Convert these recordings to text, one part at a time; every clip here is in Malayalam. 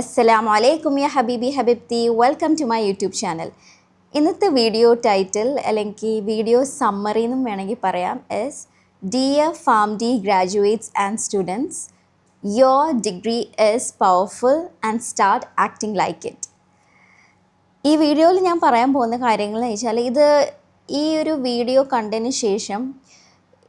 അസ്സലാമു അലൈക്കും യാ ഹബീബി ഹബീബ്തി. Welcome to my YouTube channel ഇന്നത്തെ വീഡിയോ ടൈറ്റിൽ അല്ലെങ്കിൽ വീഡിയോ സമ്മറി എന്നും വേണമെങ്കിൽ പറയാം. Yes dear pharm D graduates and students your degree is powerful and start acting like it ഈ വീഡിയോയിൽ ഞാൻ പറയാൻ പോകുന്ന കാര്യങ്ങൾ എന്ന് വെച്ചാൽ ഇത് ഈ ഒരു വീഡിയോ കണ്ടതിന് ശേഷം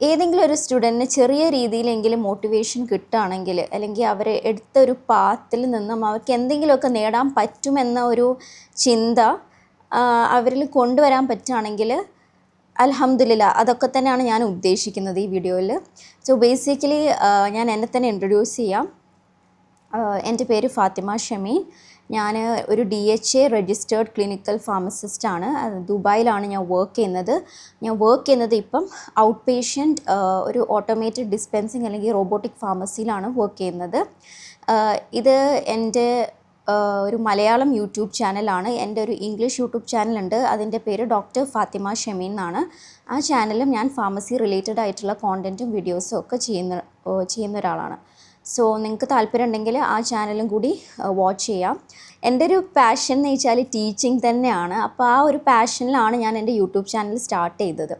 ഏതെങ്കിലും ഒരു സ്റ്റുഡന്റിന് ചെറിയ രീതിയിലെങ്കിലും മോട്ടിവേഷൻ കിട്ടുകയാണെങ്കിൽ അല്ലെങ്കിൽ അവരെ എടുത്ത ഒരു പാത്തിൽ നിന്നും അവർക്ക് എന്തെങ്കിലുമൊക്കെ നേടാൻ പറ്റുമെന്ന ഒരു ചിന്ത അവരിൽ കൊണ്ടുവരാൻ പറ്റുകയാണെങ്കിൽ അൽഹംദുലില്ല അതൊക്കെ തന്നെയാണ് ഞാൻ ഉദ്ദേശിക്കുന്നത് ഈ വീഡിയോയിൽ. സോ ബേസിക്കലി ഞാൻ എന്നെ തന്നെ ഇൻട്രൊഡ്യൂസ് ചെയ്യാം. എന്റെ പേര് ഫാത്തിമ ഷമീൻ ഞാൻ ഒരു D H A registered clinical pharmacist ആണ്. ദുബായിലാണ് ഞാൻ വർക്ക് ചെയ്യുന്നത്. ഞാൻ വർക്ക് ചെയ്യുന്നത് ഇപ്പം ഔട്ട് പേഷ്യന്റ് ഒരു ഓട്ടോമേറ്റഡ് ഡിസ്പെൻസിങ് അല്ലെങ്കിൽ റോബോട്ടിക് ഫാർമസിയിലാണ് വർക്ക് ചെയ്യുന്നത്. ഇത് എന്റെ ഒരു മലയാളം യൂട്യൂബ് ചാനലാണ്. എന്റെ ഒരു ഇംഗ്ലീഷ് യൂട്യൂബ് ചാനലുണ്ട്. അതിന്റെ പേര് ഡോക്ടർ ഫാത്തിമ ഷമീൻ എന്നാണ്. ആ ചാനലും ഞാൻ ഫാർമസി റിലേറ്റഡ് ആയിട്ടുള്ള കോണ്ടന്റും വീഡിയോസും ഒക്കെ ചെയ്യുന്ന ചെയ്യുന്ന ഒരാളാണ്. സോ നിങ്ങൾക്ക് താല്പര്യം ഉണ്ടെങ്കിൽ ആ ചാനലും കൂടി വാച്ച് ചെയ്യാം. എന്റെ ഒരു പാഷൻ എന്ന് വെച്ചാൽ ടീച്ചിങ് തന്നെയാണ്. അപ്പോൾ ആ ഒരു പാഷനിലാണ് ഞാൻ എന്റെ യൂട്യൂബ് ചാനൽ സ്റ്റാർട്ട് ചെയ്തത്.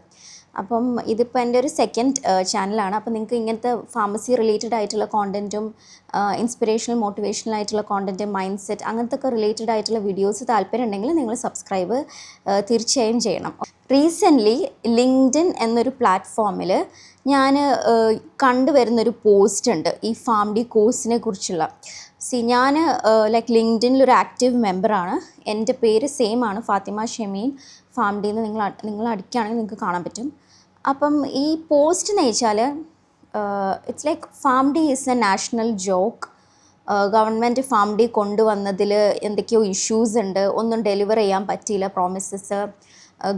അപ്പം ഇതിപ്പോൾ എന്റെ ഒരു സെക്കൻഡ് ചാനലാണ് അപ്പം നിങ്ങൾക്ക് ഇങ്ങനത്തെ ഫാർമസി റിലേറ്റഡ് ആയിട്ടുള്ള കോണ്ടന്റും ഇൻസ്പിറേഷണൽ മോട്ടിവേഷണൽ ആയിട്ടുള്ള കോണ്ടന്റ് മൈൻഡ് സെറ്റ് അങ്ങനത്തെ ഒക്കെ റിലേറ്റഡ് ആയിട്ടുള്ള വീഡിയോസ് താല്പര്യം ഉണ്ടെങ്കിൽ നിങ്ങൾ സബ്സ്ക്രൈബ് തീർച്ചയായും ചെയ്യണം. റീസെന്റ്ലി ലിങ്ക്ഡിൻ എന്നൊരു പ്ലാറ്റ്ഫോമിൽ ഞാൻ കണ്ടുവരുന്നൊരു പോസ്റ്റ് ഉണ്ട്. ഈ ഫാം ഡി കോഴ്സിനെ കുറിച്ചുള്ള സി ഞാൻ ലൈക്ക് ലിങ്ക്ഡിനിൽ ഒരു ആക്റ്റീവ് മെമ്പറാണ് എന്റെ പേര് സെയിം ആണ്. ഫാത്തിമ ഷമീൻ ഫാം ഡിന്ന് നിങ്ങൾ നിങ്ങൾ അടിക്കുകയാണെങ്കിൽ നിങ്ങൾക്ക് കാണാൻ പറ്റും. അപ്പം ഈ പോസ്റ്റ് എന്ന് വെച്ചാൽ it's like pharm D is a national joke government pharm D കൊണ്ടുവന്നതിൽ എന്തൊക്കെയോ ഇഷ്യൂസ് ഉണ്ട്. ഒന്നും ഡെലിവർ ചെയ്യാൻ പറ്റിയില്ല പ്രോമിസസ്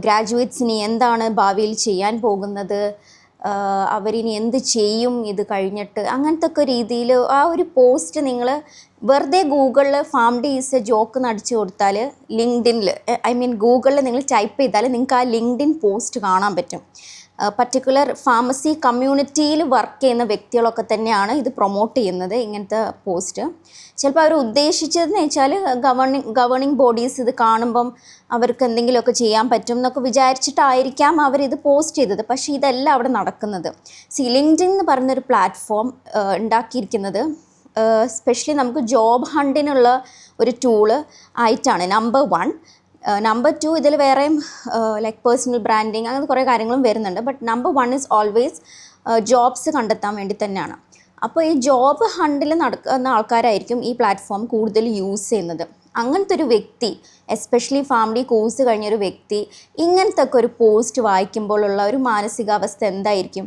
ഗ്രാജുവേറ്റ്സിന് എന്താണ് ഭാവിയിൽ ചെയ്യാൻ പോകുന്നത്? അവരിനി എന്ത് ചെയ്യും ഇത് കഴിഞ്ഞിട്ട്? അങ്ങനത്തെ ഒക്കെ രീതിയിൽ ആ ഒരു പോസ്റ്റ് നിങ്ങൾ വെറുതെ ഗൂഗിളിൽ pharm D is a joke എന്ന് നടിച്ചു കൊടുത്താൽ ലിങ്ക്ഡിനിൽ ഐ മീൻ ഗൂഗിളിൽ നിങ്ങൾ ടൈപ്പ് ചെയ്താൽ നിങ്ങൾക്ക് ആ ലിങ്ക്ഡിൻ പോസ്റ്റ് കാണാൻ പറ്റും. പർട്ടിക്കുലർ ഫാർമസി കമ്മ്യൂണിറ്റിയിൽ വർക്ക് ചെയ്യുന്ന വ്യക്തികളൊക്കെ തന്നെയാണ് ഇത് പ്രൊമോട്ട് ചെയ്യുന്നത് ഇങ്ങനത്തെ പോസ്റ്റ് ചിലപ്പോൾ അവർ ഉദ്ദേശിച്ചതെന്ന് വെച്ചാൽ ഗവർണിംഗ് ഗവേണിംഗ് ബോഡീസ് ഇത് കാണുമ്പം അവർക്ക് എന്തെങ്കിലുമൊക്കെ ചെയ്യാൻ പറ്റും എന്നൊക്കെ വിചാരിച്ചിട്ടായിരിക്കാം അവരിത് പോസ്റ്റ് ചെയ്തത്. പക്ഷേ ഇതല്ല അവിടെ നടക്കുന്നത്. സി ലിങ്ക്ഡിൻ എന്ന് പറയുന്നൊരു പ്ലാറ്റ്ഫോം ഉണ്ടാക്കിയിരിക്കുന്നത്. സ്പെഷ്യലി നമുക്ക് ജോബ് ഹണ്ടിനുള്ള ഒരു ടൂൾ ആയിട്ടാണ്. നമ്പർ വൺ നമ്പർ ടു ഇതിൽ വേറെയും ലൈക്ക് പേഴ്സണൽ ബ്രാൻഡിങ് അങ്ങനെ കുറേ കാര്യങ്ങളും വരുന്നുണ്ട്. But number one is always jobs കണ്ടെത്താൻ വേണ്ടി തന്നെയാണ്. അപ്പോൾ ഈ ജോബ് ഹണ്ടിൽ നടക്കുന്ന ആൾക്കാരായിരിക്കും ഈ പ്ലാറ്റ്ഫോം കൂടുതൽ യൂസ് ചെയ്യുന്നത്. അങ്ങനത്തെ ഒരു വ്യക്തി എസ്പെഷ്യലി ഫാമിലി കോഴ്സ് കഴിഞ്ഞൊരു വ്യക്തി ഇങ്ങനത്തെ ഒക്കെ ഒരു പോസ്റ്റ് വായിക്കുമ്പോഴുള്ള ഒരു മാനസികാവസ്ഥ എന്തായിരിക്കും?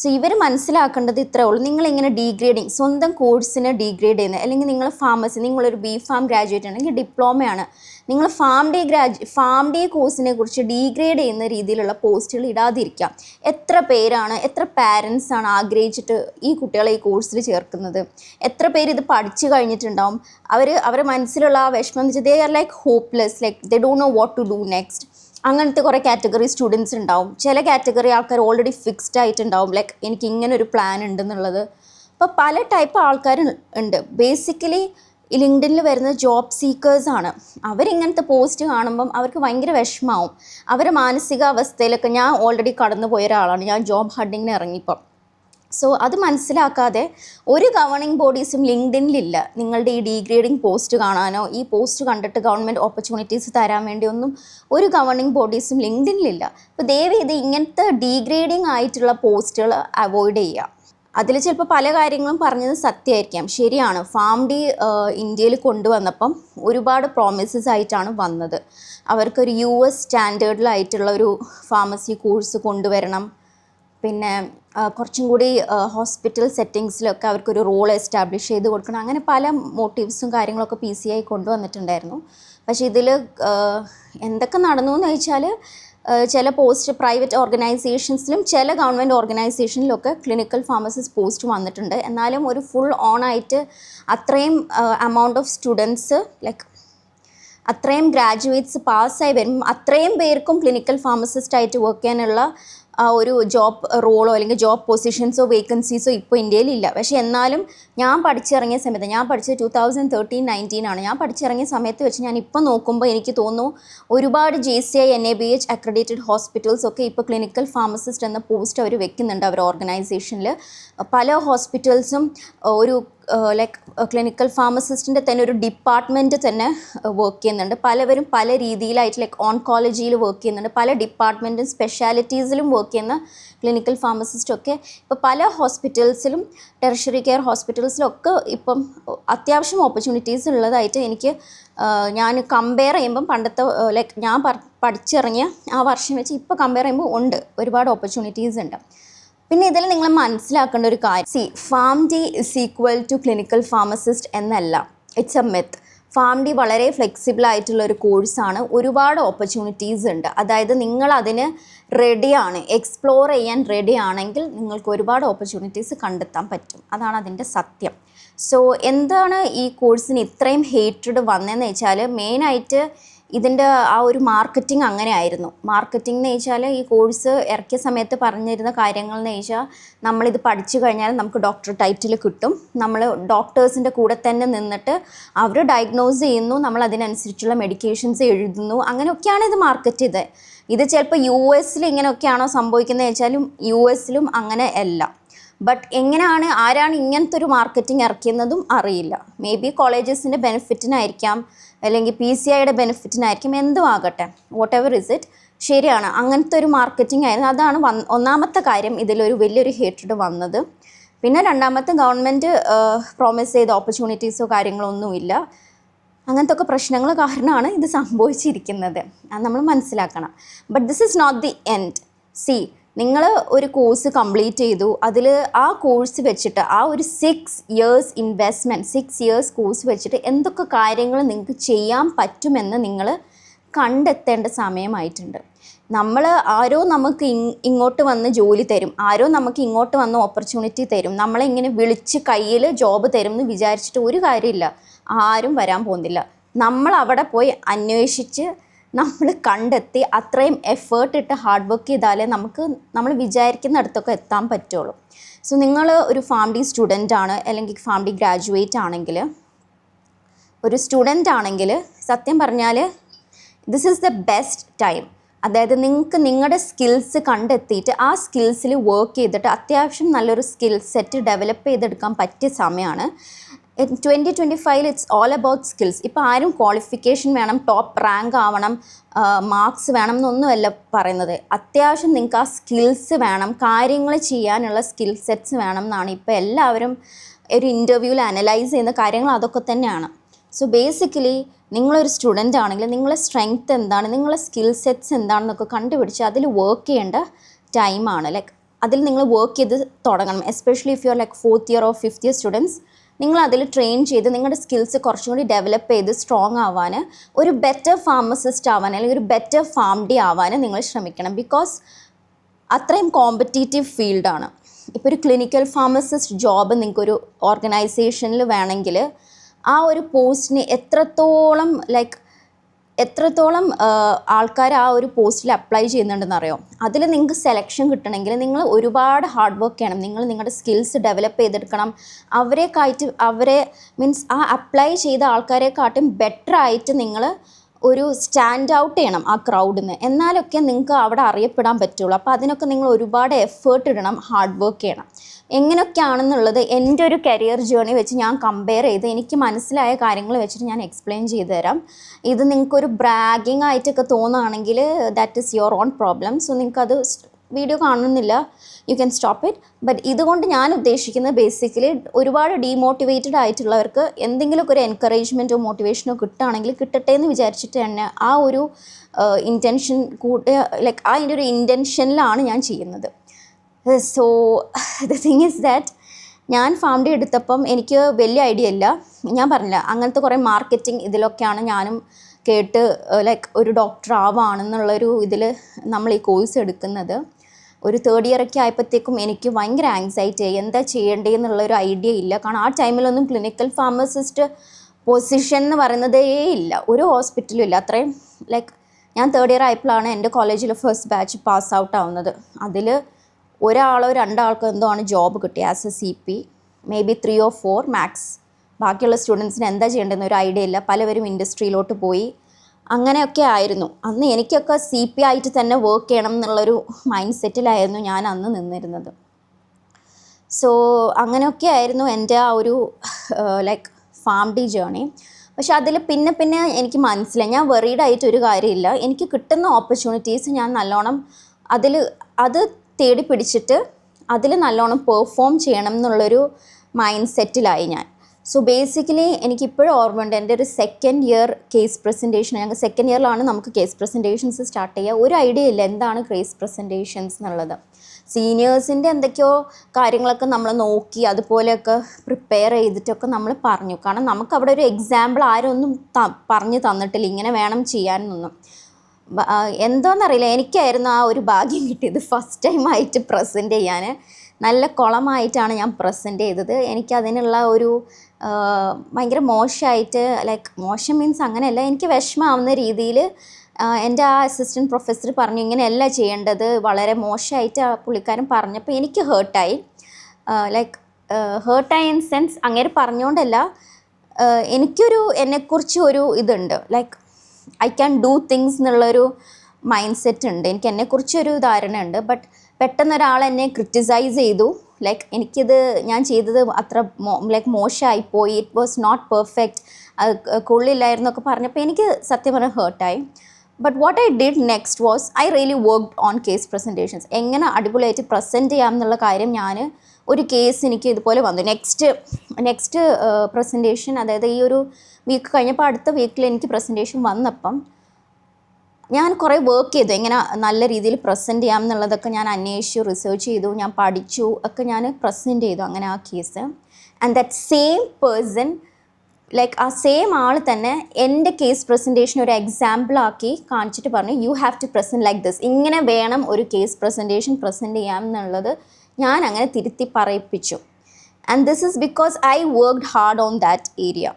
സോ ഇവർ മനസ്സിലാക്കേണ്ടത് ഇത്രേ ഉള്ളൂ. നിങ്ങളിങ്ങനെ ഡീഗ്രേഡിങ് സ്വന്തം കോഴ്സിനെ ഡീഗ്രേഡ് ചെയ്യുന്നത്? അല്ലെങ്കിൽ നിങ്ങൾ ഫാർമസി നിങ്ങളൊരു ബി ഫാം ഗ്രാജുവേറ്റ് ആണെങ്കിൽ ഡിപ്ലോമയാണ് നിങ്ങൾ Pharm D grad Pharm D കോഴ്സിനെ കുറിച്ച് ഡീഗ്രേഡ് ചെയ്യുന്ന രീതിയിലുള്ള പോസ്റ്റുകൾ ഇടാതിരിക്കാം. എത്ര പേരാണ് എത്ര പാരൻസ് ആണ് ആഗ്രഹിച്ചിട്ട് ഈ കുട്ടികളെ ഈ കോഴ്സിൽ ചേർക്കുന്നത്? എത്ര പേര് ഇത് പഠിച്ചു കഴിഞ്ഞിട്ടുണ്ടാവും? അവർ അവരുടെ മനസ്സിലുള്ള ആ വിഷമം വെച്ചാൽ they are like hopeless like they don't know what to do next അങ്ങനത്തെ കുറേ കാറ്റഗറി സ്റ്റുഡൻസ് ഉണ്ടാവും. ചില കാറ്റഗറി ആൾക്കാർ ഓൾറെഡി ഫിക്സ്ഡ് ആയിട്ടുണ്ടാവും. ലൈക്ക് എനിക്ക് ഇങ്ങനെ ഒരു പ്ലാൻ ഉണ്ടെന്നുള്ളത്. അപ്പോൾ പല ടൈപ്പ് ആൾക്കാർ ഉണ്ട്. ബേസിക്കലി ലിങ്ക്ഡിനിൽ വരുന്ന ജോബ് സീക്കേഴ്സാണ് അവരിങ്ങനത്തെ പോസ്റ്റ് കാണുമ്പം അവർക്ക് ഭയങ്കര വിഷമാവും. അവരുടെ മാനസികാവസ്ഥയിലൊക്കെ ഞാൻ ഓൾറെഡി കടന്നു പോയ ഒരാളാണ്. ഞാൻ ജോബ് ഹഡിങ്ങിന് ഇറങ്ങിയപ്പം. സോ അത് മനസ്സിലാക്കാതെ ഒരു ഗവർണിംഗ് ബോഡീസും ലിങ്ക്ഡിനിലില്ല നിങ്ങളുടെ ഈ ഡീഗ്രേഡിംഗ് പോസ്റ്റ് കാണാനോ ഈ പോസ്റ്റ് കണ്ടിട്ട് ഗവൺമെന്റ് ഓപ്പർച്യൂണിറ്റീസ് തരാൻ വേണ്ടി ഒന്നും ഒരു ഗവർണിംഗ് ബോഡീസും ലിങ്ക്ഡിനിലില്ല അപ്പോൾ ദയവ് ഇത് ഇങ്ങനത്തെ ഡീഗ്രേഡിംഗ് ആയിട്ടുള്ള പോസ്റ്റുകൾ അവോയ്ഡ് ചെയ്യുക അതിൽ ചിലപ്പോൾ പല കാര്യങ്ങളും പറഞ്ഞത് സത്യമായിരിക്കാം. ശരിയാണ്. ഫാം ഡി ഇന്ത്യയിൽ കൊണ്ടുവന്നപ്പം ഒരുപാട് പ്രോമിസസ് ആയിട്ടാണ് വന്നത്. അവർക്കൊരു യു എസ് സ്റ്റാൻഡേർഡിലായിട്ടുള്ള ഒരു ഫാർമസി കോഴ്സ് കൊണ്ടുവരണം. പിന്നെ കുറച്ചും കൂടി ഹോസ്പിറ്റൽ സെറ്റിങ്സിലൊക്കെ അവർക്കൊരു റോൾ എസ്റ്റാബ്ലിഷ് ചെയ്ത് കൊടുക്കണം. അങ്ങനെ പല മോട്ടീവ്സും കാര്യങ്ങളൊക്കെ പി സി ഐ കൊണ്ടുവന്നിട്ടുണ്ടായിരുന്നു പക്ഷേ ഇതിൽ എന്തൊക്കെ നടന്നു എന്ന് വെച്ചാൽ ചില പോസ്റ്റ് പ്രൈവറ്റ് ഓർഗനൈസേഷൻസിലും ചില ഗവൺമെന്റ് ഓർഗനൈസേഷനിലൊക്കെ ക്ലിനിക്കൽ ഫാർമസിസ്റ്റ് പോസ്റ്റ് വന്നിട്ടുണ്ട്. എന്നാലും ഒരു ഫുൾ ഓൺ ആയിട്ട് അത്രയും എമൗണ്ട് ഓഫ് സ്റ്റുഡൻസ് ലൈക്ക് അത്രയും ഗ്രാജുവേറ്റ്സ് പാസ്സായി വരും അത്രയും പേർക്കും ക്ലിനിക്കൽ ഫാർമസിസ്റ്റ് ആയിട്ട് വർക്ക് ചെയ്യാനുള്ള ഒരു ജോബ് റോളോ അല്ലെങ്കിൽ ജോബ് പൊസിഷൻസോ വേക്കൻസീസോ ഇപ്പോൾ ഇന്ത്യയിലില്ല പക്ഷേ എന്നാലും ഞാൻ പഠിച്ചിറങ്ങിയ സമയത്ത് ഞാൻ പഠിച്ച ടു തൗസൻഡ് തേർട്ടീൻ നയന്റീൻ ആണ്. ഞാൻ പഠിച്ചിറങ്ങിയ സമയത്ത് വെച്ച് ഞാൻ ഇപ്പോൾ നോക്കുമ്പോൾ എനിക്ക് തോന്നുന്നു ഒരുപാട് J C I N A B H accredited hospitals ഒക്കെ ഇപ്പോൾ ക്ലിനിക്കൽ ഫാർമസിസ്റ്റ് എന്ന പോസ്റ്റ് അവർ വെക്കുന്നുണ്ട് അവർ ഓർഗനൈസേഷനിൽ പല ഹോസ്പിറ്റൽസും ഒരു ലൈക്ക് ക്ലിനിക്കൽ ഫാർമസിസ്റ്റിന്റെ തന്നെ ഒരു ഡിപ്പാർട്ട്മെന്റ് തന്നെ വർക്ക് ചെയ്യുന്നുണ്ട്. പലവരും പല രീതിയിലായിട്ട് ലൈക്ക് ഓൺകോളജിയിൽ വർക്ക് ചെയ്യുന്നുണ്ട്. പല ഡിപ്പാർട്ട്മെന്റും സ്പെഷ്യാലിറ്റീസിലും വർക്ക് ചെയ്യുന്ന ക്ലിനിക്കൽ ഫാർമസിസ്റ്റൊക്കെ ഇപ്പോൾ പല ഹോസ്പിറ്റൽസിലും ടെറിഷറി കെയർ ഹോസ്പിറ്റൽസിലൊക്കെ ഇപ്പം അത്യാവശ്യം ഓപ്പർച്യൂണിറ്റീസ് ഉള്ളതായിട്ട് എനിക്ക് ഞാൻ കമ്പയർ ചെയ്യുമ്പം പണ്ടത്തെ ലൈക്ക് ഞാൻ പഠിച്ചിറങ്ങിയ ആ വർഷം വെച്ച് ഇപ്പോൾ കമ്പയർ ചെയ്യുമ്പോൾ ഉണ്ട്. ഒരുപാട് ഓപ്പർച്യൂണിറ്റീസ് ഉണ്ട്. പിന്നെ ഇതിൽ നിങ്ങൾ മനസ്സിലാക്കേണ്ട ഒരു കാര്യം. See pharm D is equal to clinical pharmacist എന്നല്ല. It's a myth pharm D വളരെ ഫ്ലെക്സിബിൾ ആയിട്ടുള്ള ഒരു കോഴ്സാണ് ഒരുപാട് ഓപ്പർച്യൂണിറ്റീസ് ഉണ്ട്. അതായത് നിങ്ങൾ അതിന് റെഡിയാണ് എക്സ്പ്ലോർ ചെയ്യാൻ റെഡിയാണെങ്കിൽ നിങ്ങൾക്ക് ഒരുപാട് ഓപ്പർച്യൂണിറ്റീസ് കണ്ടെത്താൻ പറ്റും. അതാണ് അതിന്റെ സത്യം. സോ എന്താണ് ഈ കോഴ്സിന് ഇത്രയും ഹേറ്റഡ് വന്നതെന്ന് വെച്ചാൽ മെയിനായിട്ട് ഇതിന്റെ ആ ഒരു മാർക്കറ്റിംഗ് അങ്ങനെ ആയിരുന്നു മാർക്കറ്റിംഗ് എന്ന് വെച്ചാൽ ഈ കോഴ്സ് ഇറക്കിയ സമയത്ത് പറഞ്ഞിരുന്ന കാര്യങ്ങൾ എന്ന് വെച്ചാൽ നമ്മളിത് പഠിച്ചു കഴിഞ്ഞാൽ നമുക്ക് ഡോക്ടർ ടൈറ്റിൽ കിട്ടും. നമ്മൾ ഡോക്ടേഴ്സിന്റെ കൂടെ തന്നെ നിന്നിട്ട് അവർ ഡയഗ്നോസ് ചെയ്യുന്നു നമ്മൾ അതിനനുസരിച്ചുള്ള മെഡിക്കേഷൻസ് എഴുതുന്നു അങ്ങനെയൊക്കെയാണ് ഇത് മാർക്കറ്റ് ചെയ്തത്. ഇത് ചിലപ്പോൾ യു എസിൽ ഇങ്ങനെയൊക്കെയാണോ സംഭവിക്കുന്നത് വെച്ചാലും യു എസിലും അങ്ങനെ അല്ല. ബട്ട് എങ്ങനെയാണ് ആരാണ് ഇങ്ങനത്തെ ഒരു മാർക്കറ്റിംഗ് ഇറക്കിയെന്നതും അറിയില്ല. മേ ബി കോളേജസിന്റെ ബെനിഫിറ്റിനായിരിക്കാം അല്ലെങ്കിൽ പി സി ഐയുടെ ബെനിഫിറ്റിനായിരിക്കും എന്തും ആകട്ടെ. വോട്ട് എവർ ഇസ് ഇറ്റ് ശരിയാണ്. അങ്ങനത്തെ ഒരു മാർക്കറ്റിംഗ് ആയിരുന്നു. അതാണ് വന്ന് ഒന്നാമത്തെ കാര്യം ഇതിലൊരു വലിയൊരു ഹേറ്റഡ് വന്നത്. പിന്നെ രണ്ടാമത്തെ ഗവൺമെന്റ് പ്രോമിസ് ചെയ്ത ഓപ്പർച്യൂണിറ്റീസോ കാര്യങ്ങളോ ഒന്നുമില്ല അങ്ങനത്തെ ഒക്കെ പ്രശ്നങ്ങൾ കാരണമാണ് ഇത് സംഭവിച്ചിരിക്കുന്നത്. അത് നമ്മൾ മനസ്സിലാക്കണം. But this is not the end see നിങ്ങൾ ഒരു കോഴ്സ് കംപ്ലീറ്റ് ചെയ്തു. അതിൽ ആ കോഴ്സ് വെച്ചിട്ട് ആ ഒരു six years investment six years course വെച്ചിട്ട് എന്തൊക്കെ കാര്യങ്ങൾ നിങ്ങൾക്ക് ചെയ്യാൻ പറ്റുമെന്ന് നിങ്ങൾ കണ്ടെത്തേണ്ട സമയമായിട്ടുണ്ട്. നമ്മൾ ആരോ നമുക്ക് ഇങ് ഇങ്ങോട്ട് വന്ന് ജോലി തരും. ആരോ നമുക്ക് ഇങ്ങോട്ട് വന്ന് ഓപ്പർച്യൂണിറ്റി തരും. നമ്മളെ ഇങ്ങനെ വിളിച്ച് കയ്യിൽ ജോബ് തരും എന്ന് വിചാരിച്ചിട്ട് ഒരു കാര്യമില്ല. ആരും വരാൻ പോകുന്നില്ല. നമ്മൾ അവിടെ പോയി അന്വേഷിച്ച് നമ്മൾ കണ്ടെത്തി അത്രയും എഫേർട്ട് ഇട്ട് ഹാർഡ് വർക്ക് ചെയ്താലേ നമുക്ക് നമ്മൾ വിചാരിക്കുന്ന വിചാരിക്കുന്നിടത്തൊക്കെ എത്താൻ പറ്റുള്ളൂ. സോ നിങ്ങൾ ഒരു ഫാം ഡി സ്റ്റുഡന്റ് ആണ് അല്ലെങ്കിൽ ഫാം ഡി ഗ്രാജുവേറ്റ് ആണെങ്കിൽ ഒരു സ്റ്റുഡന്റ് ആണെങ്കിൽ സത്യം പറഞ്ഞാൽ this is the best time അതായത് നിങ്ങൾക്ക് നിങ്ങളുടെ സ്കിൽസ് കണ്ടെത്തിയിട്ട് ആ സ്കിൽസിൽ വർക്ക് ചെയ്തിട്ട് അത്യാവശ്യം നല്ലൊരു സ്കിൽ സെറ്റ് ഡെവലപ്പ് ചെയ്തെടുക്കാൻ പറ്റിയ സമയമാണ് twenty twenty five it's all about skills ഇപ്പോൾ ആരും ക്വാളിഫിക്കേഷൻ വേണം ടോപ്പ് റാങ്ക് ആവണം മാർക്സ് വേണം എന്നൊന്നുമല്ല പറയുന്നത്. അത്യാവശ്യം നിങ്ങൾക്ക് ആ സ്കിൽസ് വേണം കാര്യങ്ങൾ ചെയ്യാനുള്ള സ്കിൽ സെറ്റ്സ് വേണം എന്നാണ് ഇപ്പോൾ എല്ലാവരും ഒരു ഇന്റർവ്യൂവിൽ അനലൈസ് ചെയ്യുന്ന കാര്യങ്ങൾ അതൊക്കെ തന്നെയാണ്. സോ ബേസിക്കലി നിങ്ങളൊരു സ്റ്റുഡന്റ് ആണെങ്കിൽ നിങ്ങളുടെ സ്ട്രെങ്ത് എന്താണ് നിങ്ങളുടെ സ്കിൽ സെറ്റ്സ് എന്താണെന്നൊക്കെ കണ്ടുപിടിച്ച് അതിൽ വർക്ക് ചെയ്യേണ്ട ടൈമാണ് ലൈക്ക് അതിൽ നിങ്ങൾ വർക്ക് ചെയ്ത് തുടങ്ങണം. Especially if you are like fourth year or fifth year students നിങ്ങൾ അതിൽ ട്രെയിൻ ചെയ്ത് നിങ്ങളുടെ സ്കിൽസ് കുറച്ചും കൂടി ഡെവലപ്പ് ചെയ്ത് സ്ട്രോങ് ആവാൻ ഒരു ബെറ്റർ ഫാർമസിസ്റ്റ് ആവാൻ അല്ലെങ്കിൽ ഒരു ബെറ്റർ ഫാം ഡി ആവാൻ നിങ്ങൾ ശ്രമിക്കണം. ബിക്കോസ് അത്രയും കോമ്പറ്റീറ്റീവ് ഫീൽഡാണ് ഇപ്പോൾ ഒരു ക്ലിനിക്കൽ ഫാർമസിസ്റ്റ് ജോബ് നിങ്ങൾക്കൊരു ഓർഗനൈസേഷനിൽ വേണമെങ്കിൽ ആ ഒരു പോസ്റ്റിന് എത്രത്തോളം ലൈക്ക് എത്രത്തോളം ആൾക്കാർ ആ ഒരു പോസ്റ്റിൽ അപ്ലൈ ചെയ്യുന്നുണ്ടെന്ന് അറിയോ അതിൽ നിങ്ങൾക്ക് സെലക്ഷൻ കിട്ടണമെങ്കിൽ നിങ്ങൾ ഒരുപാട് ഹാർഡ് വർക്ക് ചെയ്യണം. നിങ്ങൾ നിങ്ങളുടെ സ്കിൽസ് ഡെവലപ്പ് ചെയ്തെടുക്കണം. അവരെ കാറ്റ് അവരെ മീൻസ് ആ അപ്ലൈ ചെയ്ത ആൾക്കാരെക്കാട്ടും ബെറ്റർ ആയിട്ട് നിങ്ങൾ ഒരു സ്റ്റാൻഡ് ഔട്ട് ചെയ്യണം ആ ക്രൗഡിന് എന്നാലൊക്കെ നിങ്ങൾക്ക് അവിടെ അറിയപ്പെടാൻ പറ്റുള്ളൂ. അപ്പോൾ അതിനൊക്കെ നിങ്ങൾ ഒരുപാട് എഫേർട്ട് ഇടണം ഹാർഡ് വർക്ക് ചെയ്യണം. എങ്ങനെയൊക്കെയാണെന്നുള്ളത് എന്റെ ഒരു കരിയർ ജേണി വെച്ച് ഞാൻ കമ്പയർ ചെയ്ത് എനിക്ക് മനസ്സിലായ കാര്യങ്ങൾ വെച്ചിട്ട് ഞാൻ എക്സ്പ്ലെയിൻ ചെയ്തു തരാം. ഇത് നിങ്ങൾക്കൊരു ബ്രാഗിങ് ആയിട്ടൊക്കെ തോന്നുകയാണെങ്കിൽ that is your own problem so നിങ്ങൾക്കത് വീഡിയോ കാണുന്നില്ല. You can stop it but ഇതുകൊണ്ട് ഞാൻ ഉദ്ദേശിക്കുന്നത് ബേസിക്കലി ഒരുപാട് ഡീമോട്ടിവേറ്റഡ് ആയിട്ടുള്ളവർക്ക് എന്തെങ്കിലുമൊക്കെ ഒരു എൻകറേജ്മെന്റോ മോട്ടിവേഷനോ കിട്ടുകയാണെങ്കിൽ കിട്ടട്ടെ എന്ന് വിചാരിച്ചിട്ട് തന്നെ ആ ഒരു ഇന്റൻഷൻ കൂട്ടുക ലൈക്ക് ആ ഒരു ഇന്റൻഷനിലാണ് ഞാൻ ചെയ്യുന്നത്. So the thing is that ഞാൻ ഫാം ഡേ എടുത്തപ്പം എനിക്ക് വലിയ ഐഡിയ ഇല്ല. ഞാൻ പറഞ്ഞില്ല അങ്ങനത്തെ കുറേ മാർക്കറ്റിംഗ് ഇതിലൊക്കെയാണ് ഞാനും കേട്ട് ലൈക്ക് ഒരു ഡോക്ടർ ആവാണെന്നുള്ളൊരു ഇതിൽ നമ്മൾ ഈ കോഴ്സ് എടുക്കുന്നത്. ഒരു തേർഡ് ഇയർ ഒക്കെ ആയപ്പോഴത്തേക്കും എനിക്ക് ഭയങ്കര ആങ്സൈറ്റി ആയി. എന്താ ചെയ്യേണ്ടതെന്നുള്ളൊരു ഐഡിയ ഇല്ല. കാരണം ആ ടൈമിലൊന്നും ക്ലിനിക്കൽ ഫാർമസിസ്റ്റ് പൊസിഷൻ എന്ന് പറയുന്നതേ ഇല്ല. ഒരു ഹോസ്പിറ്റലും ഇല്ല. അത്രയും ലൈക്ക് ഞാൻ തേർഡ് ഇയർ ആയപ്പോഴാണ് എന്റെ കോളേജിൽ ഫസ്റ്റ് ബാച്ച് പാസ് ഔട്ട് ആവുന്നത്. അതിൽ ഒരാളോ രണ്ടാൾക്കോ എന്തോ ആണ് ജോബ് കിട്ടിയത് as a C P maybe three or four max ബാക്കിയുള്ള സ്റ്റുഡൻസിന് എന്താ ചെയ്യേണ്ടതെന്ന് ഒരു ഐഡിയ ഇല്ല. പലവരും ഇൻഡസ്ട്രിയിലോട്ട് പോയി. അങ്ങനെയൊക്കെ ആയിരുന്നു. അന്ന് എനിക്കൊക്കെ സി പി ആയിട്ട് തന്നെ വർക്ക് ചെയ്യണം എന്നുള്ളൊരു മൈൻഡ് സെറ്റിലായിരുന്നു ഞാൻ അന്ന് നിന്നിരുന്നത്. സോ അങ്ങനെയൊക്കെ ആയിരുന്നു എന്റെ ആ ഒരു ലൈക്ക് ഫാം ഡി ജേണി പക്ഷെ അതിൽ പിന്നെ പിന്നെ എനിക്ക് മനസ്സിലായി. ഞാൻ വെറീഡ് ആയിട്ട് ഒരു കാര്യമില്ല. എനിക്ക് കിട്ടുന്ന ഓപ്പർച്യൂണിറ്റീസ് ഞാൻ നല്ലോണം അതിൽ അത് തേടി പിടിച്ചിട്ട് അതിൽ നല്ലോണം പെർഫോം ചെയ്യണം എന്നുള്ളൊരു മൈൻഡ് സെറ്റിലായി ഞാൻ. സോ ബേസിക്കലി എനിക്കിപ്പോഴും ഓർമ്മയുണ്ട് എന്റെ ഒരു സെക്കൻഡ് ഇയർ കേസ് പ്രസന്റേഷൻ ഞങ്ങൾക്ക് സെക്കൻഡ് ഇയറിലാണ് നമുക്ക് കേസ് പ്രസന്റേഷൻസ് സ്റ്റാർട്ട് ചെയ്യുക ഒരു ഐഡിയ ഇല്ല എന്താണ് കേസ് പ്രസന്റേഷൻസ് എന്നുള്ളത്. സീനിയേഴ്സിന്റെ എന്തൊക്കെയോ കാര്യങ്ങളൊക്കെ നമ്മൾ നോക്കി അതുപോലെയൊക്കെ പ്രിപ്പയർ ചെയ്തിട്ടൊക്കെ നമ്മൾ പറഞ്ഞു. കാരണം നമുക്ക് അവിടെ ഒരു എക്സാമ്പിൾ ആരും ഒന്നും പറഞ്ഞു തന്നിട്ടില്ല. ഇങ്ങനെ വേണം ചെയ്യാനൊന്നും എന്തോന്നറിയില്ല. എനിക്കായിരുന്നു ആ ഒരു ഭാഗ്യം കിട്ടിയത് ഫസ്റ്റ് ടൈം ആയിട്ട് പ്രസന്റ് ചെയ്യാൻ നല്ല കുളമായിട്ടാണ് ഞാൻ പ്രസന്റ് ചെയ്തത്. എനിക്കതിനുള്ള ഒരു ഭയങ്കര മോശമായിട്ട് ലൈക്ക് മോശം മീൻസ് അങ്ങനെയല്ല. എനിക്ക് വിഷമാവുന്ന രീതിയിൽ എന്റെ ആ അസിസ്റ്റന്റ് പ്രൊഫസർ പറഞ്ഞു ഇങ്ങനെയല്ല ചെയ്യേണ്ടത്. വളരെ മോശമായിട്ട് ആ പുള്ളിക്കാരൻ പറഞ്ഞപ്പോൾ എനിക്ക് ഹേർട്ടായി ലൈക്ക് ഹേർട്ടായി ഇൻ സെൻസ് അങ്ങനെ പറഞ്ഞുകൊണ്ടല്ല എനിക്കൊരു എന്നെക്കുറിച്ച് ഒരു ഇതുണ്ട്. Like I can do things എന്നുള്ളൊരു മൈൻഡ് സെറ്റ് ഉണ്ട്. എനിക്ക് എന്നെക്കുറിച്ചൊരു ധാരണ ഉണ്ട് ബട്ട് പെട്ടെന്ന് ഒരാൾ എന്നെ ക്രിറ്റിസൈസ് ചെയ്തു. ലൈക്ക് എനിക്കിത് ഞാൻ ചെയ്തത് അത്ര മോ ലൈക്ക് മോശമായി പോയി ഇറ്റ് വാസ് നോട്ട് പെർഫെക്റ്റ് അത് കൊള്ളില്ലായിരുന്നു ഒക്കെ പറഞ്ഞപ്പോൾ എനിക്ക് സത്യം പറഞ്ഞാൽ ഹേർട്ടായി but what I did next was I really worked on case presentations എങ്ങനെ അടിപൊളിയായിട്ട് പ്രസന്റ് ചെയ്യാം എന്നുള്ള കാര്യം ഞാൻ ഒരു കേസ് എനിക്ക് ഇതുപോലെ വന്നു. നെക്സ്റ്റ് നെക്സ്റ്റ് പ്രസന്റേഷൻ അതായത് ഈ ഒരു വീക്ക് കഴിഞ്ഞപ്പോൾ അടുത്ത വീക്കിൽ എനിക്ക് പ്രസന്റേഷൻ വന്നപ്പം ഞാൻ കുറേ വർക്ക് ചെയ്തു. എങ്ങനെ നല്ല രീതിയിൽ പ്രസന്റ് ചെയ്യാം എന്നുള്ളതൊക്കെ ഞാൻ അന്വേഷിച്ചു റിസർച്ച് ചെയ്തു ഞാൻ പഠിച്ചു ഒക്കെ ഞാൻ പ്രസന്റ് ചെയ്തു അങ്ങനെ ആ case and that same person like ആ സെയിം ആൾ തന്നെ എന്റെ കേസ് പ്രസന്റേഷൻ ഒരു എക്സാമ്പിളാക്കി കാണിച്ചിട്ട് പറഞ്ഞു you have to present like this ഇങ്ങനെ വേണം ഒരു കേസ് പ്രസന്റേഷൻ പ്രസന്റ് ചെയ്യാം എന്നുള്ളത് ഞാൻ അങ്ങനെ തിരുത്തി പറയിപ്പിച്ചു. And this is because I worked hard on that area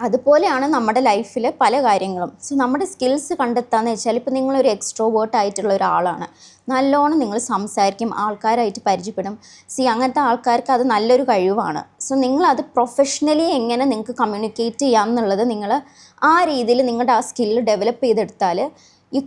അതുപോലെയാണ് നമ്മുടെ ലൈഫിൽ പല കാര്യങ്ങളും. സോ നമ്മുടെ സ്കിൽസ് കണ്ടെത്താന്ന് വെച്ചാൽ ഇപ്പോൾ നിങ്ങളൊരു എക്സ്ട്രോവേർട്ട് ആയിട്ടുള്ള ഒരാളാണ്. നല്ലോണം നിങ്ങൾ സംസാരിക്കും ആൾക്കാരായിട്ട് പരിചയപ്പെടും. സി അങ്ങനത്തെ ആൾക്കാർക്ക് അത് നല്ലൊരു കഴിവാണ്. സോ നിങ്ങളത് പ്രൊഫഷണലി എങ്ങനെ നിങ്ങൾക്ക് കമ്മ്യൂണിക്കേറ്റ് ചെയ്യാം എന്നുള്ളത് നിങ്ങൾ ആ രീതിയിൽ നിങ്ങളുടെ ആ സ്കില്ല് ഡെവലപ്പ് ചെയ്തെടുത്താൽ you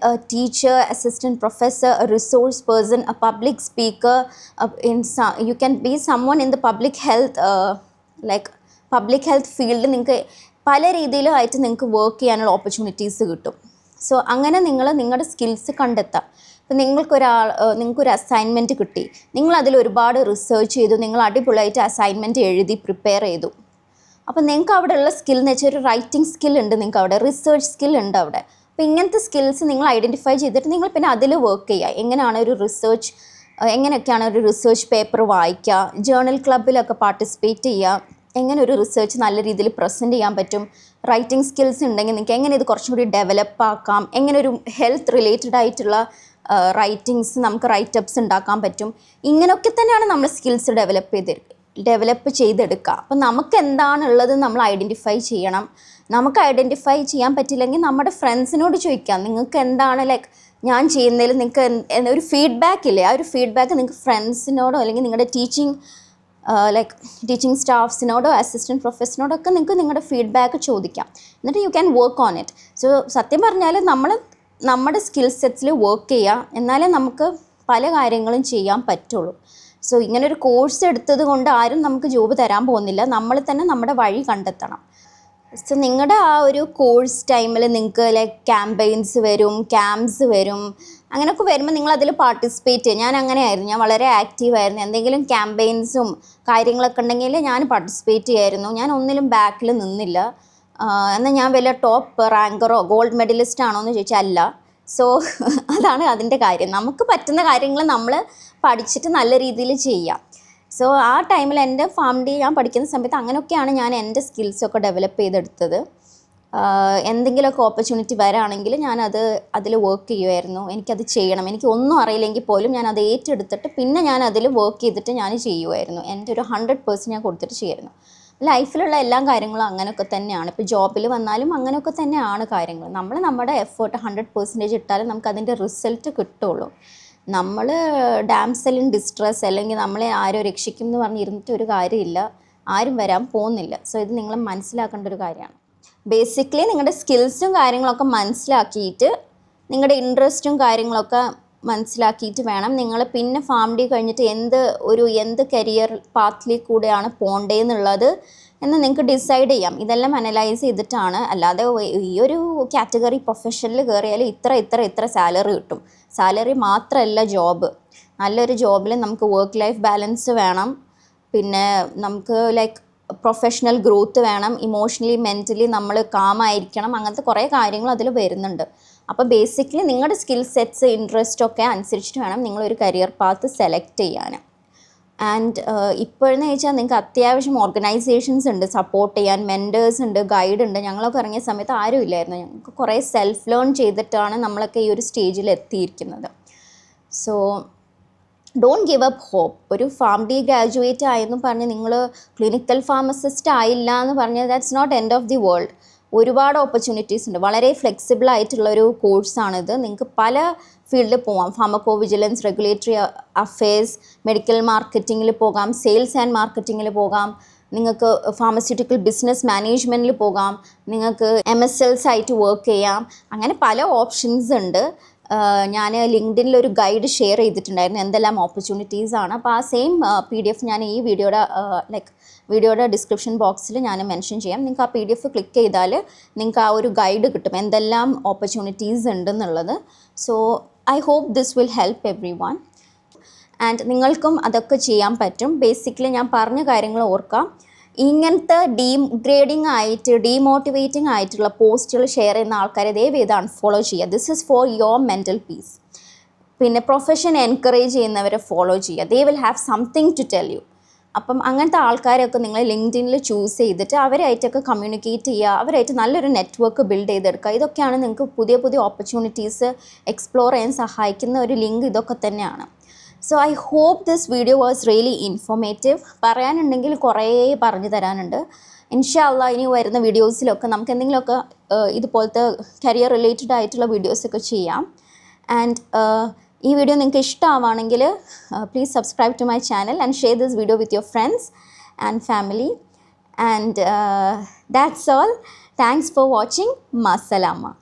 a teacher, assistant professor, a resource person, a public speaker. Uh, in some, you can be someone in the public health, uh, like public health field. നിങ്ങൾക്ക് പല രീതിയിലായിട്ട് നിങ്ങൾക്ക് വർക്ക് ചെയ്യാനുള്ള ഓപ്പർച്യൂണിറ്റീസ് കിട്ടും സോ അങ്ങനെ നിങ്ങൾ നിങ്ങളുടെ സ്കിൽസ് കണ്ടെത്താം ഇപ്പം നിങ്ങൾക്കൊരാൾ നിങ്ങൾക്കൊരു അസൈൻമെന്റ് കിട്ടി നിങ്ങൾ അതിൽ ഒരുപാട് റിസർച്ച് ചെയ്തു നിങ്ങൾ അടിപൊളിയായിട്ട് അസൈൻമെന്റ് എഴുതി പ്രിപ്പയർ ചെയ്തു അപ്പം നിങ്ങൾക്ക് അവിടെ ഉള്ള സ്കിൽ എന്ന് വെച്ചാൽ ഒരു റൈറ്റിംഗ് സ്കിൽ ഉണ്ട് നിങ്ങൾക്ക് അവിടെ റിസർച്ച് സ്കിൽ ഉണ്ട് അവിടെ അപ്പോൾ ഇങ്ങനത്തെ സ്കിൽസ് നിങ്ങൾ ഐഡന്റിഫൈ ചെയ്തിട്ട് നിങ്ങൾ പിന്നെ അതിൽ വർക്ക് ചെയ്യുക. എങ്ങനെയാണ് ഒരു റിസർച്ച് എങ്ങനെയൊക്കെയാണ് ഒരു റിസർച്ച് പേപ്പർ വായിക്കുക ജേർണൽ ക്ലബിലൊക്കെ പാർട്ടിസിപ്പേറ്റ് ചെയ്യുക എങ്ങനെ ഒരു റിസർച്ച് നല്ല രീതിയിൽ പ്രസന്റ് ചെയ്യാൻ പറ്റും റൈറ്റിംഗ് സ്കിൽസ് ഉണ്ടെങ്കിൽ നിങ്ങൾക്ക് എങ്ങനെ ഇത് കുറച്ചും കൂടി ഡെവലപ്പ് ആക്കാം എങ്ങനെ ഒരു ഹെൽത്ത് റിലേറ്റഡ് ആയിട്ടുള്ള റൈറ്റിങ്സ് നമുക്ക് റൈറ്റപ്സ് ഉണ്ടാക്കാൻ പറ്റും ഇങ്ങനെയൊക്കെ തന്നെയാണ് നമ്മൾ സ്കിൽസ് ഡെവലപ്പ് ചെയ്ത് ഡെവലപ്പ് ചെയ്തെടുക്കുക. അപ്പം നമുക്ക് എന്താണുള്ളത് നമ്മൾ ഐഡന്റിഫൈ ചെയ്യണം. നമുക്ക് ഐഡന്റിഫൈ ചെയ്യാൻ പറ്റില്ലെങ്കിൽ നമ്മുടെ ഫ്രണ്ട്സിനോട് ചോദിക്കാം നിങ്ങൾക്ക് എന്താണ് ലൈക്ക് ഞാൻ ചെയ്യുന്നതിൽ നിങ്ങൾക്ക് ഒരു ഫീഡ്ബാക്ക് ഇല്ലേ? ആ ഒരു ഫീഡ്ബാക്ക് നിങ്ങൾക്ക് ഫ്രണ്ട്സിനോടോ അല്ലെങ്കിൽ നിങ്ങളുടെ ടീച്ചിങ് ലൈക്ക് ടീച്ചിങ് സ്റ്റാഫ്സിനോടോ അസിസ്റ്റന്റ് പ്രൊഫസറിനോടോ ഒക്കെ നിങ്ങൾക്ക് നിങ്ങളുടെ ഫീഡ്ബാക്ക് ചോദിക്കാം. എന്നിട്ട് you can work on it so സത്യം പറഞ്ഞാൽ നമ്മൾ നമ്മുടെ സ്കിൽ സെറ്റ്സിൽ വർക്ക് ചെയ്യുക എന്നാലേ നമുക്ക് പല കാര്യങ്ങളും ചെയ്യാൻ പറ്റുള്ളൂ. സോ ഇങ്ങനെ ഒരു കോഴ്സ് എടുത്തത് കൊണ്ട് ആരും നമുക്ക് ജോബ് തരാൻ പോകുന്നില്ല. നമ്മൾ തന്നെ നമ്മുടെ വഴി കണ്ടെത്തണം. സോ നിങ്ങളുടെ ആ ഒരു കോഴ്സ് ടൈമിൽ നിങ്ങൾക്ക് ലൈക്ക് ക്യാമ്പയിൻസ് വരും ക്യാമ്പ്സ് വരും അങ്ങനെയൊക്കെ വരുമ്പോൾ നിങ്ങൾ അതിൽ പാർട്ടിസിപ്പേറ്റ് ചെയ്യും. ഞാൻ അങ്ങനെയായിരുന്നു ഞാൻ വളരെ ആക്റ്റീവായിരുന്നു എന്തെങ്കിലും ക്യാമ്പയിൻസും കാര്യങ്ങളൊക്കെ ഉണ്ടെങ്കിൽ ഞാൻ പാർട്ടിസിപ്പേറ്റ് ചെയ്യായിരുന്നു. ഞാൻ ഒന്നിലും ബാക്കിൽ നിന്നില്ല. എന്നാൽ ഞാൻ വലിയ ടോപ്പ് റാങ്കറോ ഗോൾഡ് മെഡലിസ്റ്റ് ആണോ എന്ന് ചോദിച്ചാൽ അല്ല. സോ അതാണ് അതിന്റെ കാര്യം. നമുക്ക് പറ്റുന്ന കാര്യങ്ങൾ നമ്മൾ പഠിച്ചിട്ട് നല്ല രീതിയിൽ ചെയ്യാം. സോ ആ ടൈമിൽ എന്റെ ഫാം ഡി ഞാൻ പഠിക്കുന്ന സമയത്ത് അങ്ങനെയൊക്കെയാണ് ഞാൻ എന്റെ സ്കിൽസൊക്കെ ഡെവലപ്പ് ചെയ്തെടുത്തത്. എന്തെങ്കിലുമൊക്കെ ഓപ്പർച്യൂണിറ്റി വരാണെങ്കിൽ ഞാനത് അതിൽ വർക്ക് ചെയ്യുമായിരുന്നു എനിക്കത് ചെയ്യണം. എനിക്ക് ഒന്നും അറിയില്ലെങ്കിൽ പോലും ഞാൻ അത് ഏറ്റെടുത്തിട്ട് പിന്നെ ഞാൻ അതിൽ വർക്ക് ചെയ്തിട്ട് ഞാൻ ചെയ്യുമായിരുന്നു എന്റെ ഒരു ഹൺഡ്രഡ് പേഴ്സന്റ് ഞാൻ കൊടുത്തിട്ട് ചെയ്യുമായിരുന്നു. ലൈഫിലുള്ള എല്ലാ കാര്യങ്ങളും അങ്ങനെയൊക്കെ തന്നെയാണ്. ഇപ്പോൾ ജോബിൽ വന്നാലും അങ്ങനെയൊക്കെ തന്നെയാണ് കാര്യങ്ങൾ. നമ്മൾ നമ്മുടെ എഫേർട്ട് ഹൺഡ്രഡ് പെർസെന്റേജ് ഇട്ടാലും നമുക്ക് അതിന്റെ റിസൾട്ട് കിട്ടുള്ളൂ. നമ്മൾ ഡാംസലിൻ ഡിസ്ട്രെസ് അല്ലെങ്കിൽ നമ്മളെ ആരോ രക്ഷിക്കും എന്ന് പറഞ്ഞിരുന്നിട്ട് ഒരു കാര്യമില്ല. ആരും വരാൻ പോകുന്നില്ല. സോ ഇത് നിങ്ങൾ മനസ്സിലാക്കേണ്ട ഒരു കാര്യമാണ്. ബേസിക്കലി നിങ്ങളുടെ സ്കിൽസും കാര്യങ്ങളൊക്കെ മനസ്സിലാക്കിയിട്ട് നിങ്ങളുടെ ഇൻട്രസ്റ്റും കാര്യങ്ങളൊക്കെ മനസ്സിലാക്കിയിട്ട് വേണം നിങ്ങൾ പിന്നെ ഫാം ഡി കഴിഞ്ഞിട്ട് എന്ത് ഒരു എന്ത് കരിയർ പാത്തിൽ കൂടെയാണ് പോണ്ടേന്നുള്ളത് എന്ന് നിങ്ങൾക്ക് ഡിസൈഡ് ചെയ്യാം. ഇതെല്ലാം അനലൈസ് ചെയ്തിട്ടാണ്. അല്ലാതെ ഈ ഒരു കാറ്റഗറി പ്രൊഫഷനിൽ കയറിയാൽ ഇത്ര ഇത്ര ഇത്ര സാലറി കിട്ടും. സാലറി മാത്രമല്ല ജോബ് നല്ലൊരു ജോബിൽ നമുക്ക് വർക്ക് ലൈഫ് ബാലൻസ് വേണം. പിന്നെ നമുക്ക് ലൈക്ക് പ്രൊഫഷണൽ ഗ്രോത്ത് വേണം. ഇമോഷണലി മെന്റലി നമ്മൾ കാമായിരിക്കണം അങ്ങനത്തെ കുറേ കാര്യങ്ങൾ അതിൽ വരുന്നുണ്ട്. അപ്പോൾ ബേസിക്കലി നിങ്ങളുടെ സ്കിൽ സെറ്റ്സ് ഇൻട്രസ്റ്റ് ഒക്കെ അനുസരിച്ചിട്ട് വേണം നിങ്ങളൊരു കരിയർ പാത്ത് സെലക്ട് ചെയ്യാൻ ആൻഡ് ഇപ്പോഴെന്ന് ചോദിച്ചാൽ നിങ്ങൾക്ക് അത്യാവശ്യം ഓർഗനൈസേഷൻസ് ഉണ്ട് സപ്പോർട്ട് ചെയ്യാൻ മെന്റേഴ്സ് ഉണ്ട് ഗൈഡ് ഉണ്ട്. ഞങ്ങളൊക്കെ ഇറങ്ങിയ സമയത്ത് ആരും ഇല്ലായിരുന്നു. ഞങ്ങൾക്ക് കുറേ സെൽഫ് ലേൺ ചെയ്തിട്ടാണ് നമ്മളൊക്കെ ഈ ഒരു സ്റ്റേജിൽ എത്തിയിരിക്കുന്നത്. So don't give up hope ഒരു ഫാം ഡി ഗ്രാജുവേറ്റ് ആയെന്ന് പറഞ്ഞ് നിങ്ങൾ ക്ലിനിക്കൽ ഫാർമസിസ്റ്റ് ആയില്ല എന്ന് പറഞ്ഞാൽ that's not end of the world ഒരുപാട് ഓപ്പർച്യൂണിറ്റീസ് ഉണ്ട്. വളരെ ഫ്ലെക്സിബിൾ ആയിട്ടുള്ള ആയിട്ടുള്ളൊരു കോഴ്സാണിത് നിങ്ങൾക്ക് പല ഫീൽഡിൽ പോകാം pharmacovigilance regulatory affairs medical മാർക്കറ്റിങ്ങിൽ പോകാം. സെയിൽസ് ആൻഡ് മാർക്കറ്റിങ്ങിൽ പോകാം. നിങ്ങൾക്ക് ഫാർമസ്യൂട്ടിക്കൽ ബിസിനസ് മാനേജ്മെന്റിൽ പോകാം. നിങ്ങൾക്ക് എം എസ് എൽസ് ആയിട്ട് വർക്ക് ചെയ്യാം. അങ്ങനെ പല ഓപ്ഷൻസ് ഉണ്ട്. ഞാൻ ലിങ്ക്ഡിനിൽ ഒരു ഗൈഡ് ഷെയർ ചെയ്തിട്ടുണ്ടായിരുന്നു. എന്തെല്ലാം ഓപ്പർച്യൂണിറ്റീസ് ആണ്. അപ്പോൾ ആ സെയിം പി ഡി എഫ് ഞാൻ ഈ വീഡിയോയുടെ ലൈക്ക് വീഡിയോയുടെ ഡിസ്ക്രിപ്ഷൻ ബോക്സിൽ ഞാൻ മെൻഷൻ ചെയ്യാം. നിങ്ങൾക്ക് ആ പി ഡി എഫ് ക്ലിക്ക് ചെയ്താൽ നിങ്ങൾക്ക് ആ ഒരു ഗൈഡ് കിട്ടും. എന്തെല്ലാം ഓപ്പർച്യൂണിറ്റീസ് ഉണ്ടെന്നുള്ളത്. So I hope this will help everyone and നിങ്ങൾക്കും അതൊക്കെ ചെയ്യാൻ പറ്റും. ബേസിക്കലി ഞാൻ പറഞ്ഞ കാര്യങ്ങൾ ഓർക്കാം. ഇങ്ങനത്തെ ഡീഗ്രേഡിംഗ് ആയിട്ട് ഡീമോട്ടിവേറ്റിംഗ് ആയിട്ടുള്ള പോസ്റ്റുകൾ ഷെയർ ചെയ്യുന്ന ആൾക്കാരെ ദയവ് ചെയ്ത് അൺഫോളോ ചെയ്യുക. This is for your mental peace പിന്നെ പ്രൊഫഷൻ എൻകറേജ് ചെയ്യുന്നവരെ ഫോളോ ചെയ്യുക. They will have something to tell you അപ്പം അങ്ങനത്തെ ആൾക്കാരെയൊക്കെ നിങ്ങൾ ലിങ്ക്ഡിനിൽ ചൂസ് ചെയ്തിട്ട് അവരായിട്ടൊക്കെ കമ്മ്യൂണിക്കേറ്റ് ചെയ്യുക അവരായിട്ട് നല്ലൊരു നെറ്റ്വർക്ക് ബിൽഡ് ചെയ്തെടുക്കുക. ഇതൊക്കെയാണ് നിങ്ങൾക്ക് പുതിയ പുതിയ ഓപ്പർച്യൂണിറ്റീസ് എക്സ്പ്ലോർ ചെയ്യാൻ സഹായിക്കുന്ന ഒരു ലിങ്ക് ഇതൊക്കെ തന്നെയാണ്. So I hope this video was really informative പറയാനുണ്ടെങ്കിൽ കുറേ പറഞ്ഞു തരാനുണ്ട്. ഇൻഷാല്ല ഇനി വരുന്ന വീഡിയോസിലൊക്കെ നമുക്ക് എന്തെങ്കിലുമൊക്കെ ഇതുപോലത്തെ കരിയർ റിലേറ്റഡ് ആയിട്ടുള്ള വീഡിയോസൊക്കെ ചെയ്യാം. ആൻഡ് ഈ വീഡിയോ നിങ്ങൾക്ക് ഇഷ്ടമാവുകയാണെങ്കിൽ please subscribe to my channel and share this video with your friends and family and that's all thanks for watching മസലാമ